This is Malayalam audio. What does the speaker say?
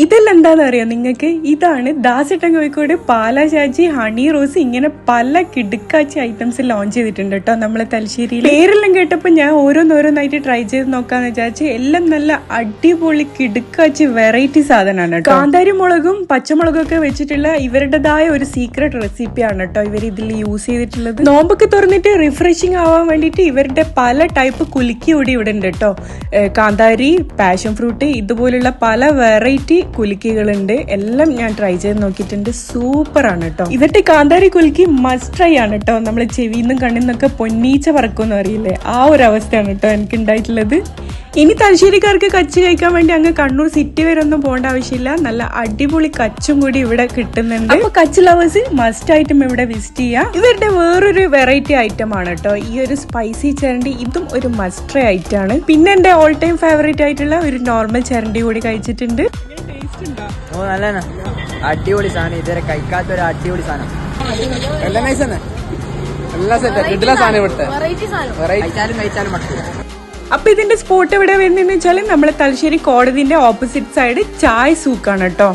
ഇതെല്ലാം എന്താണെന്ന് അറിയാം നിങ്ങൾക്ക്? ഇതാണ് ദാസട്ടൻ പാലാശാജി ഹണി റോസ് ഇങ്ങനെ പല കിടുക്കാച്ചി ഐറ്റംസ് ലോഞ്ച് ചെയ്തിട്ടുണ്ട് കേട്ടോ നമ്മളെ തലശ്ശേരിയിൽ പേരെല്ലാം കേട്ടപ്പോൾ ഞാൻ ഓരോന്നോരോന്നായിട്ട് ട്രൈ ചെയ്ത് നോക്കാന്ന് വിചാരിച്ച് എല്ലാം നല്ല അടിപൊളി കിടുക്കാച്ചി വെറൈറ്റി സാധനമാണ് കേട്ടോ കാന്താരി മുളകും പച്ചമുളകും ഒക്കെ വെച്ചിട്ടുള്ള ഇവരുടേതായ ഒരു സീക്രട്ട് റെസിപ്പിയാണ് കേട്ടോ ഇവർ ഇതിൽ യൂസ് ചെയ്തിട്ടുള്ളത്. നോമ്പൊക്കെ തുറന്നിട്ട് റിഫ്രഷിംഗ് ആവാൻ വേണ്ടിയിട്ട് ഇവരുടെ പല ടൈപ്പ് കുലുക്കി കൂടി ഇവിടെ ഉണ്ട് കേട്ടോ കാന്താരി പാഷൻ ഫ്രൂട്ട് ഇതുപോലുള്ള പല വെറൈറ്റി കുലുക്കികളുണ്ട്. എല്ലാം ഞാൻ ട്രൈ ചെയ്ത് നോക്കിയിട്ടുണ്ട്. സൂപ്പർ ആണ് കേട്ടോ ഇവരുടെ കാന്താരി കുലുക്കി മസ്റ്റ് ട്രൈ ആണ് കേട്ടോ നമ്മൾ ചെവിന്നും കണ്ണിന്നൊക്കെ പൊന്നീച്ച പറക്കുമെന്ന് അറിയില്ലേ? ആ ഒരു അവസ്ഥയാണ് കേട്ടോ എനിക്ക് ഉണ്ടായിട്ടുള്ളത് ഇനി തലശ്ശേരിക്കാർക്ക് കച്ച് കഴിക്കാൻ വേണ്ടി അങ്ങ് കണ്ണൂർ സിറ്റി വരെ ഒന്നും പോകേണ്ട ആവശ്യമില്ല. നല്ല അടിപൊളി കച്ചും കൂടി ഇവിടെ കിട്ടുന്നുണ്ട്. അപ്പൊ കച്ച് ലവേഴ്സ് മസ്റ്റ് ആയിട്ടും ഇവിടെ വിസിറ്റ് ചെയ്യാം. ഇവരുടെ വേറൊരു വെറൈറ്റി ഐറ്റം ആണ് കേട്ടോ ഈ ഒരു സ്പൈസി ചരണ്ടി ഇതും ഒരു മസ്റ്റ് ഐറ്റം ആണ്. പിന്നെ എന്റെ ഓൾ ടൈം ഫേവറേറ്റ് ആയിട്ടുള്ള ഒരു നോർമൽ ചരണ്ടി കൂടി കഴിച്ചിട്ടുണ്ട്. ഓ നല്ലതാണ്. അടിപൊളി സാധനം. ഇതുവരെ കഴിക്കാത്ത ഒരു അടിപൊളി സാധനം. എല്ലാം നൈസ് തന്നെ എല്ലാം സെറ്റ് കിട്ടില്ല സാധനം. ഇവിടുത്തെ. കഴിച്ചാലും കഴിച്ചാലും മട്ടൂല അപ്പൊ ഇതിന്റെ സ്പോട്ട് എവിടെ വരുന്നതെന്ന് വെച്ചാൽ നമ്മളെ തലശ്ശേരി കോടതിന്റെ ഓപ്പോസിറ്റ് സൈഡ് ചായ് സൂക്കാണ് കേട്ടോ.